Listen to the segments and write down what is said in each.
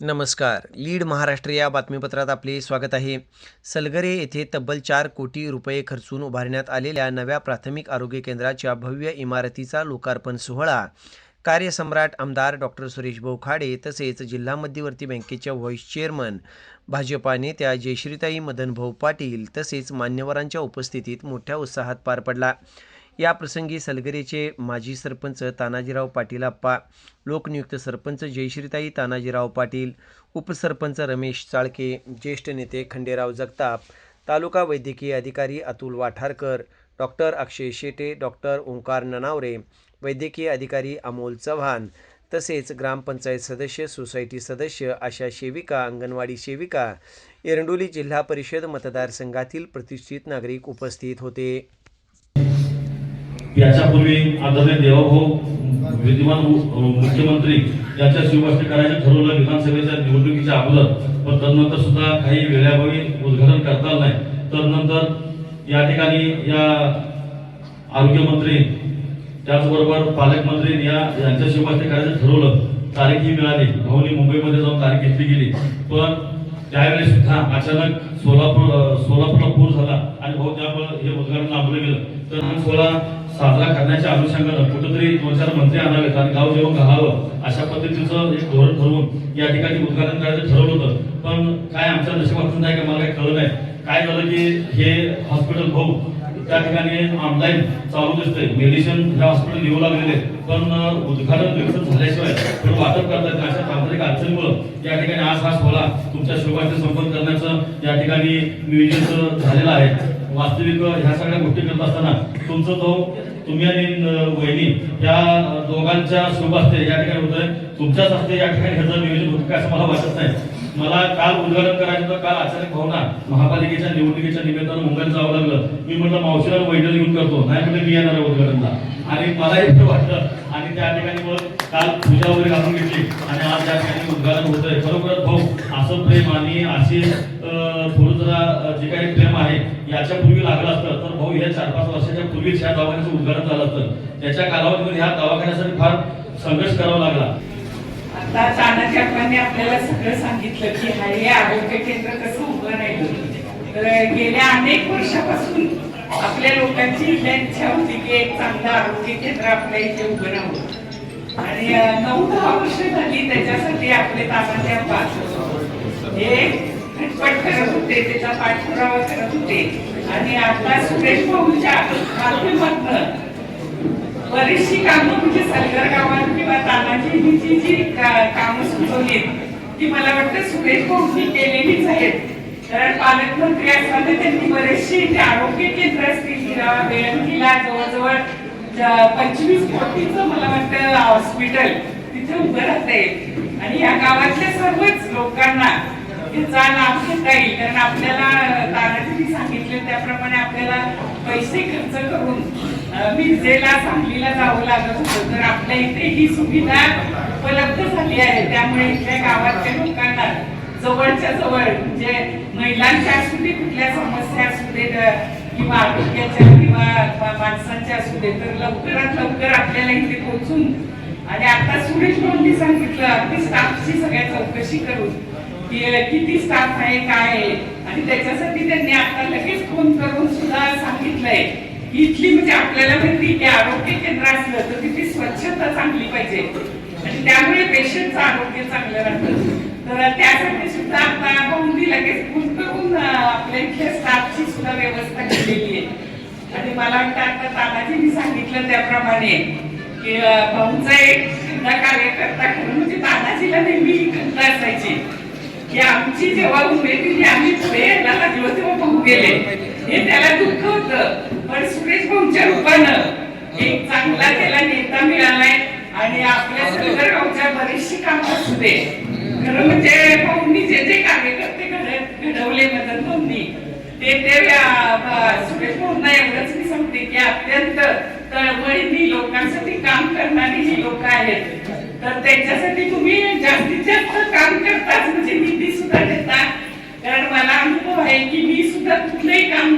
नमस्कार. लीड महाराष्ट्र या बातमीपत्रात आपले स्वागत आहे. सलगरे येथे तब्बल चार कोटी रुपये खर्चून उभारण्यात आलेल्या नव्या प्राथमिक आरोग्य केंद्राच्या भव्य इमारतीचा लोकार्पण सोहळा. कार्यसम्राट आमदार डॉक्टर सुरेश भाऊ खाडे तसेच जिल्हा मध्यवर्ती बँकेच्या व्हाईस चेअरमन भाजपा नेत्या जयश्रीताई मदनभाऊ पाटील तसेच मान्यवरांच्या उपस्थितीत मोठ्या उत्साहात पार पडला. या प्रसंगी सलगरेचे माजी सरपंच तानाजीराव पाटील आप्पा लोकनियुक्त सरपंच जयश्रीताई तानाजीराव पाटील उपसरपंच रमेश चाळके ज्येष्ठ नेते खंडेराव जगताप तालुका वैद्यकीय अधिकारी अतुल वाठारकर डॉक्टर अक्षय शेटे डॉक्टर ओंकार ननावरे वैद्यकीय अधिकारी अमोल चव्हाण तसेच ग्रामपंचायत सदस्य सोसायटी सदस्य आशा सेविका अंगणवाडी सेविका एरंडोली जिल्हा परिषद मतदारसंघातील प्रतिष्ठित नागरिक उपस्थित होते. याच्यापूर्वी आदरणीय देवाभाऊ विद्यमान मुख्यमंत्री यांच्या शिवभाषणी करायचं ठरवलं विधानसभेच्या निवडणुकीच्या अगोदर पण तदनंतर सुद्धा काही वेळाभावी उद्घाटन करता आलं नाही. तदनंतर या ठिकाणी या आरोग्यमंत्री त्याचबरोबर पालकमंत्री या यांच्या शिवभाषणी करायचं ठरवलं तारीख ही मिळाली. भाऊनी मुंबईमध्ये जाऊन तारीख घेतली गेली. पण त्यावेळी सुद्धा अचानक सोलापूर सोलापूरला पूर झाला आणि भाऊ त्यामुळे हे उद्घाटन लाभलं गेलं तर हा सोहळा साजरा करण्याच्या अनुषंगानं कुठेतरी दोन चार मंत्री आणावेत आणि गाव जेवण घालावं अशा पद्धतीचं एक धोरण ठरवून या ठिकाणी उद्घाटन करायचं ठरवलं होतं. पण काय आमच्या नशिबातून नाही का मला काही कळलं नाही. काय झालं की हे हॉस्पिटल भाऊ त्या ठिकाणी ऑनलाईन चालू दिसतंय. मेडिसिन ह्या हॉस्पिटल येऊ लागलेले पण उद्घाटन विकसित झाल्याशिवाय पण वाटप करतात अशा तांत्रिक अडचणीमुळं? या ठिकाणी आज हा सोहळा तुमच्या शोभाचे संपन्न करण्याचं या ठिकाणी नियोजन झालेलं आहे. वास्तविक ह्या सगळ्या गोष्टी करत असताना तुमचं तो तुम्ही आणि वहिनी या दोघांच्या शुभ असते या ठिकाणी होतंय. तुमच्याच असते या ठिकाणी ह्याचं नियोजन होतं काय असं मला वाटत नाही. मला काल उद्घाटन करायचं होतं काल अचानक भावना महापालिकेच्या निवडणुकीच्या निमित्तानं मुंबईला जावं लागलं. मी म्हटलं मावशीला वैद्य घेऊन करतो. नाही म्हणजे मी येणार आहे उद्घाटनला. आणि मला इतकं वाटलं. आणि त्या ठिकाणी मग काल पूजा वगैरे घालून घेतली. आणि आज त्या ठिकाणी उद्घाटन होतंय. खरोखरच भाऊ असं प्रेम आणि अशी थोडं जरा जे काही प्रेम आहे याच्या पूर्वी लागलं असतं. तर भाऊ या चार पाच वर्षाच्या पूर्वीच ह्या दवाखान्याचं उद्घाटन झालं असतं. त्याच्या कालावधीमध्ये ह्या दवाखान्यासाठी फार संघर्ष करावा लागला. आता तानाजी अप्पांनी आपल्याला सगळं सांगितलं की हा हे आरोग्य केंद्र कसं उभं राहिलं. तर गेल्या अनेक वर्षापासून आपल्या लोकांची इच्छा होती की एक चांगलं आरोग्य केंद्र आपल्या इथे उभं राहावं. आणि नऊ दहा वर्ष झाली त्याच्यासाठी आपले तानाजी अप्पा हे करत होते त्याचा पाठपुरावा करत होते. आणि आता सुरेश भाऊच्या माध्यमातून बरीचशी कामं म्हणजे सलगर गावात किंवा तानाजीची जी का- कामं सुचवली ती मला वाटतं सुरेश भाऊनी केलेलीच आहेत. कारण पालकमंत्री असताना त्यांनी बरेचशी जे आरोग्य केंद्र असतील हिरा बेळंकीला जवळजवळ पंचवीस कोटीचं मला वाटतं हॉस्पिटल तिथे उभं राहते आणि या गावातल्या सर्वच लोकांना त्याचा लाभ घेता येईल कारण आपल्याला तानाजींनी सांगितले त्याप्रमाणे आपल्याला पैसे खर्च करून मिरजेला सांगलीला जावं लागत होतं. तर आपल्या इथे ही सुविधा उपलब्ध झाली आहे. त्यामुळे इथल्या गावातल्या लोकांना जवळच्या जवळ म्हणजे महिलांच्या असू दे कुठल्या समस्या असू दे किंवा आरोग्याच्या किंवा माणसांच्या असू दे तर लवकरात लवकर आपल्याला इथे पोहोचून आणि आता सुरेश भाऊंनी सांगितलं अगदी स्टाफची सगळ्या चौकशी करून की किती स्टाफ आहे काय आहे? आणि त्याच्यासाठी त्यांनी आता लगेच फोन करून सुद्धा सांगितलंय. की इथली म्हणजे आपल्याला माहिती की आरोग्य केंद्र असलं तर तिथे स्वच्छता चांगली पाहिजे. आणि त्यामुळे पेशंटचं आरोग्य चांगलं राहतं. तर त्यासाठी सुद्धा आता बहुनी लगेच फोन करून आपल्या इथल्या स्टाफची सुद्धा व्यवस्था केलेली आहे. आणि मला वाटतं आता तानाजींनी सांगितलं त्याप्रमाणे की भाऊचा भाऊंचा एक खंदा कार्यकर्ता खरं म्हणजे तानाजीला नेहमी ही असायची. की आमची जेव्हा उमेद आम्ही पुढे यायला लागलो तेव्हा भाऊ गेले. हे त्याला दुःख होत. पण सुरेश भाऊंच्या रूपानं एक चांगला त्याला नेता मिळालाय आणि आपल्या सगळ्या गावच्या बरीचशी कामं असू दे. खरं म्हणजे भाऊंनी जे जे कार्यकर्ते घडवले मदत भाऊंनी ते ते सुरेश भाऊंना एवढंच मी सांगते की अत्यंत तळमळीने लोकांसाठी काम करणारी ही लोक आहेत. तर त्यांच्यासाठी तुम्ही जास्तीत जास्त काम करताच. म्हणजे निधी सुद्धा देता कारण मला अनुभव आहे की मी सुद्धा कुठलंही काम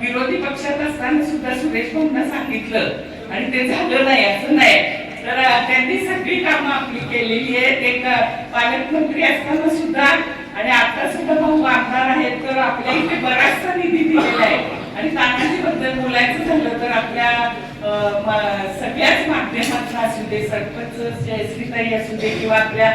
विरोधी पक्षात असताना सुद्धा सुरेश भाऊंना सांगितलं. आणि ते झालं नाही असं नाही. तर त्यांनी सगळी कामं आपली केलेली आहेत. एक पालकमंत्री असताना सुद्धा आणि आता सुद्धा भाऊ आमदार आहेत तर आपल्या इथे बराचसा निधी दिलेला आहे. आणि तानाजी बद्दल बोलायचं झालं तर आपल्या सगळ्याच माध्यमातून असू दे सरपंच जयश्रीताई असू दे किंवा आपल्या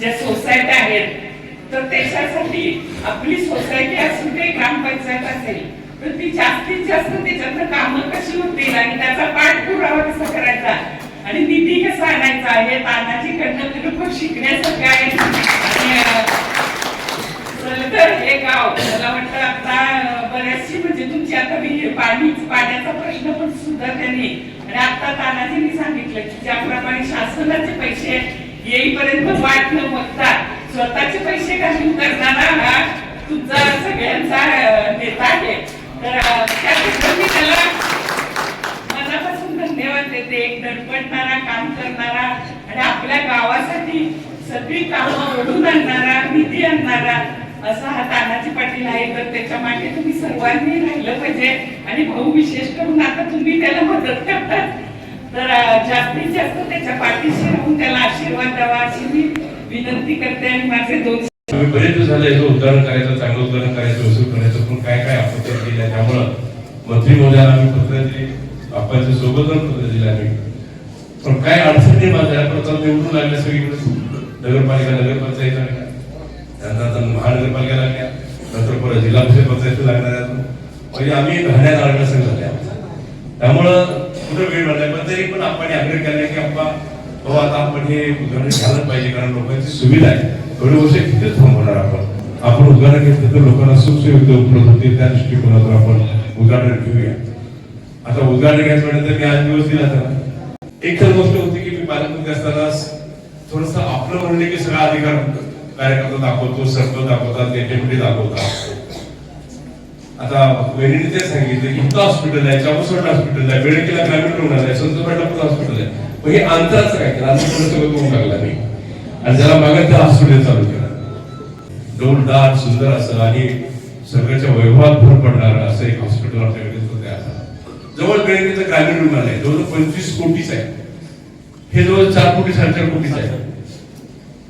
ज्या सोसायट्या आहेत तर त्याच्यासाठी आपली सोसायटी असू दे ग्रामपंचायत असेल तर ती जास्तीत जास्त त्याच्यातनं कामं कशी होतील आणि त्याचा पाठपुरावा कसा करायचा? आणि निधी कसा आणायचा? हे तानाजीकडनं खूप शिकण्यासारखं आहे. आणि हे गाव मला वाटतं आता बऱ्याचशी म्हणजे तुमची आता मी पाणी पाण्याचा प्रश्न पण सुद्धा त्यांनी आणि आता तानाजींनी सांगितलं की ज्याप्रमाणे शासनाचे पैसे येईपर्यंत वाट न बघता स्वतःचे पैसे घालून करणारा हा तुमचा सगळ्यांचा नेता आहे. तर अं, मी त्याला मनापासून धन्यवाद देते. एक धडपडणारा काम करणारा आणि आपल्या गावासाठी सगळी कामं ओढून आणणारा निधी आणणारा असा हा तानाजी पाटील आहे तर त्याच्यामागे तुम्ही सर्वांनी राहिलं पाहिजे. आणि भाऊ विशेष करून आता तुम्ही त्याला मदत करतात. तर जास्तीत जास्त त्याच्या पाठीशी राहून त्याला आशीर्वाद द्यावा अशी मी विनंती करते आणि माझे दोन आम्ही बरेच झाले याचं उद्घाटन करायचं चांगलं उद्घाटन करायचं वसूल करायचं पण काय काय आपत्ती केल्या त्यामुळं मंत्री महोदयाला आम्ही पत्र दिली आपण सोबत पत्र दिले आम्ही पण काय अडचण निर्माण झाल्या प्रथम निवडून लागल्या सगळीकडे? नगरपालिका नगरपंचायत लागल्या त्यानंतर महानगरपालिका लागल्या नंतर परत जिल्हा परिषद पंचायत लागणार म्हणजे आम्ही राहण्यात अडकल्या झाल्या त्यामुळं कुठं वेळ मिळाला पण तरी पण आपण आग्रह केला की आपण हो आता आपण हे उद्घाटन झालं पाहिजे कारण लोकांची सुविधा आहे. एवढे वर्ष तिथे थांबवणार आपण. आपण उद्घाटन घेतलं तर लोकांना सुखसुविधा उपलब्ध होते त्या दृष्टिकोनातून आपण उद्घाटन घेऊया. आता उद्घाटन घ्यायचं म्हटलं तर मी आज दिवस दिला तर एक तर गोष्ट होती की मी पालकमंत्री असताना थोडस आपलं म्हणले की सगळा अधिकार होतं कार्यकर्ता दाखवतो सरपंच दाखवतात डेप्युटी दाखवतात. आता वहिनीने ते सांगितलं की हॉस्पिटल आहे चामसवड हॉस्पिटल आहे बेळकेला ग्रामीण रुग्णालय संत पण हॉस्पिटल आहे. मग हे अंतराच काय केलं? आता सगळं करून लागला मी आणि ज्याला मागत त्या हॉस्पिटल चालू केलं. डोलदार सुंदर असं आणि सगळ्याच्या वैभवात भर पडणार असं एक हॉस्पिटल आपल्याकडे होते जवळ बेळकेचं ग्रामीण रुग्णालय आहे. जवळ पंचवीस कोटीच आहे. हे जवळ चार कोटी साडेचार कोटीच आहे.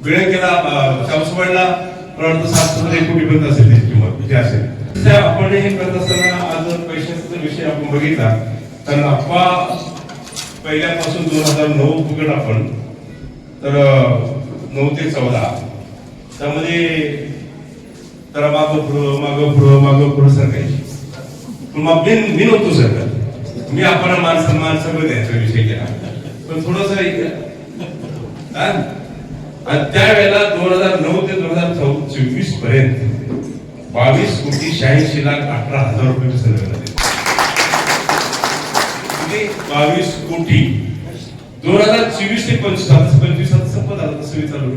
वेळ केला मला वाटतं सात हजार एक कोटी पर्यंत असेल त्याची किंमत जे असेल. त्या आपण हे करत असताना आज पैशाचा विषय आपण बघितला तर अप्पा पहिल्यापासून दोन हजार नऊ पकड आपण तर नऊ ते चौदा. त्यामध्ये तर मागं पुढं मागं पुढं मागं पुढं सरकायची. पण मग मी मी नव्हतो सरकार. मी आपण मान सन्मान सगळं द्यायचा विषय केला. पण थोडस आणि त्यावेळेला दोन हजार नऊ ते दोन हजार चोवीसपर्यंत बावीस कोटी शहाऐंशी लाख अठरा हजार रुपये संकलन बावीस कोटी दोन हजार चोवीस ते पंचवीस पंचवीस संपत आला तसं चालू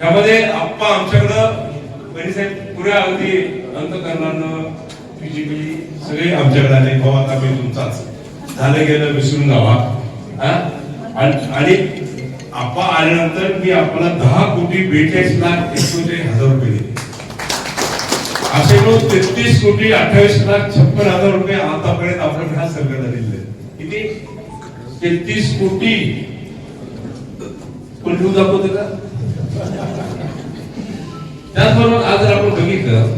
त्यामध्ये आप्पा आमच्याकडं बहिणी पुऱ्या अगदी अंतकरणानं फिजिकली सगळे आमच्याकडे आले. भाऊ आता मी तुमचाच. झालं गेलं विसरून जावा. आणि आपा आल्यानंतर मी आपल्याला दहा कोटी बेचाळीस लाख एकोणचाळीस हजार रुपये दिले. असे मिळून तेहतीस कोटी अठ्ठावीस लाख छप्पन हजार रुपये आतापर्यंत आपल्याकडे हा संकट दिलेले किती? तेहतीस कोटी. कोण लिहून दाखवते का? त्याचबरोबर आज जर आपण बघितलं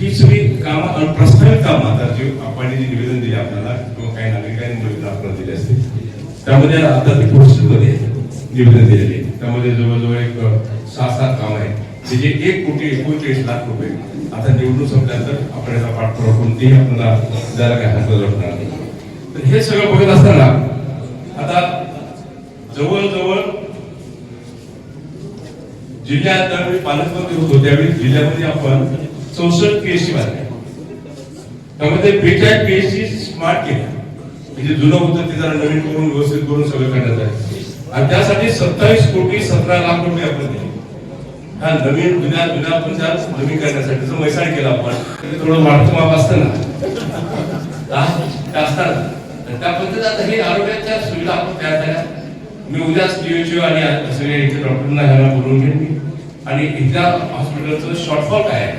ही सगळी कामं प्रस्तावित काम आता जे आपण जे निवेदन दिले आपल्याला किंवा काही नागरिकांनी निवेदन आपल्याला दिले असते त्यामध्ये आता ते मध्ये निवेदन दिलेले आहे. त्यामध्ये जवळजवळ एक सहा सात काम आहे जे एक कोटी एकोणचाळीस लाख रुपये आता निवडणूक संपल्यानंतर आपण याचा पाठपुरावा कोणतेही आपल्याला द्यायला काय हरकत वाटणार नाही. तर हे सगळं बघत असताना आता जवळजवळ जिल्ह्यात त्यावेळी पालकमंत्री होतो त्यावेळी जिल्ह्यामध्ये आपण चौसष्ट पीएससी बांधल्या. त्यामध्ये बेचाळीस पीएससी स्मार्ट केल्या. म्हणजे जुनं होतं ते जरा नवीन करून व्यवस्थित करून सगळं करण्यात आहे आणि त्यासाठी सत्तावीस कोटी सतरा लाख रुपये आपण दिले. हा नवीन जुन्या जुन्या पण त्या नवीन करण्यासाठी जो मैसाण केला आपण थोडं वाढतं माप असतं ना. असतात. आणि त्या पद्धतीत आता हे आरोग्याच्या सुविधा आपण तयार झाल्या. मी उद्याच डीएचओ आणि सगळे इथे डॉक्टरना ह्याला बोलून घेईन मी. आणि इथल्या हॉस्पिटलचं शॉर्टफॉल काय आहे?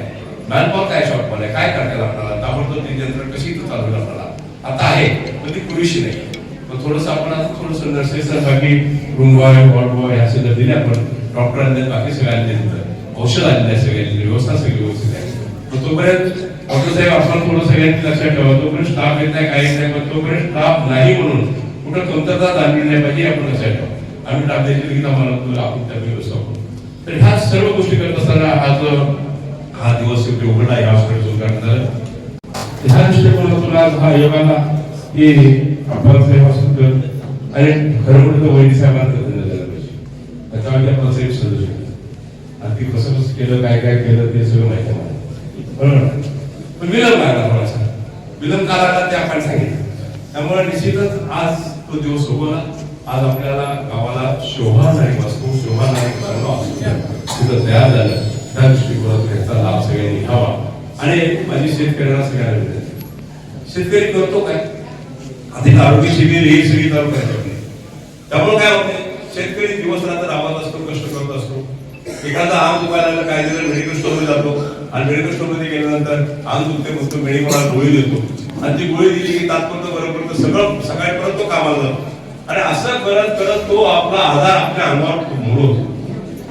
काय शॉर्टफॉल आहे? काय करतात आपल्याला? ताबडतोब ती यंत्र कशी इथं चालवेल आपल्याला? आता आहे पण ती पुरेशी नाही. मग थोडंसं आपण आता थोडंसं नर्सेसला बाकी रूम बॉय वॉर्ड बॉय ह्या सुद्धा दिले आपण डॉक्टरांनी बाकी सगळ्यांनी दिलं औषध आलेलं आहे सगळ्यांनी व्यवस्था सगळी व्यवस्थित आहे. मग तोपर्यंत डॉक्टर साहेब आपण थोडं सगळ्यांनी लक्षात ठेवा तोपर्यंत स्टाफ येत नाही काही येत नाही पण तोपर्यंत स्टाफ नाही म्हणून कुठं कमतरता जाणली नाही पाहिजे आपण लक्षात ठेवा. आम्ही स्टाफ द्यायची की आम्हाला तुला आपण त्या व्यवस्था तर ह्या सर्व गोष्टी करत असताना आज हा दिवस उघडला या हॉस्पिटल उद्घाटन झालं. ह्या दृष्टिकोनातून आज हा योगाला की अप्पासाहेब अरे खरं म्हटलं तर वैद्य साहेबांचं धन्यवाद द्यायला पाहिजे त्याच्यामध्ये सदस्य आणि ती कसं कसं केलं काय काय केलं ते सगळं माहिती मला. पण विलंब लागला थोडासा. विलंब का लागला ते आपण सांगितलं. त्यामुळे निश्चितच आज तो दिवस उगवला आज आपल्याला गावाला शोभा नाही वास्तू शोभा नाही चांगलं तिथं तयार झालं. त्या दृष्टिकोनातून याचा लाभ सगळ्यांनी घ्यावा. आणि माझी शेतकऱ्यांना सगळ्यांना शेतकरी करतो काय? आता आरोग्य शिबिर ही सगळी तालुक्यात त्यामुळे काय होते शेतकरी दिवस रात्र राबत असतो कष्ट करत असतो. एखादा आम दुकानाला काय झालं मेडिकल स्टोअर जातो. आणि मेडिकल स्टोरमध्ये गेल्यानंतर आम दुखते बसतो मेडिकलला गोळी देतो. आणि ती गोळी दिली की तात्पर्य बरोबर सगळं सकाळी परत तो कामाला जातो. आणि असं करत करत तो आपला आधार आपल्या अंगावर मोडतो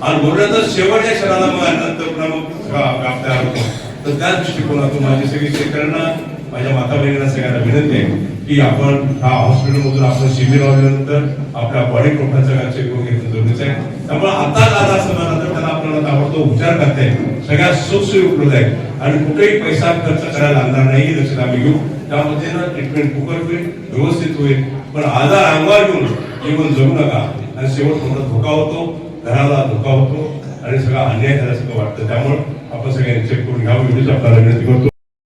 आणि मोडल्यानंतर शेवटच्या क्षणाला मग नंतर पुन्हा मग तयार होतो. तर त्या दृष्टिकोनातून माझी सगळी शेतकऱ्यांना माझ्या माता बहिणींना सगळ्यांना विनंती आहे. की आपण हा हॉस्पिटलमधून आपलं शिबिर लावल्यानंतर आपल्या बॉडी प्रोफाईलचा काय चेक करून घेणं जरुरीचं आहे त्यामुळे आता आधार समजल्यानंतर त्याला आपल्याला ताबडतोब उपचार करता येईल. सगळ्या सुखसोयी उपलब्ध आहेत आणि कुठेही पैसा खर्च करायला लागणार नाही लक्षात आम्ही घेऊ. त्यामध्ये ना ट्रीटमेंट कुकर होईल व्यवस्थित होईल. पण आजार अंगावर घेऊन जीवन जगू नका. आणि शेवट तुम्हाला धोका होतो घराला धोका होतो. आणि सगळा अन्याय झाल्यासारखं वाटतं. त्यामुळे आपण सगळ्यांनी चेक करून घ्यावं. एवढीच आपल्याला विनंती करतो.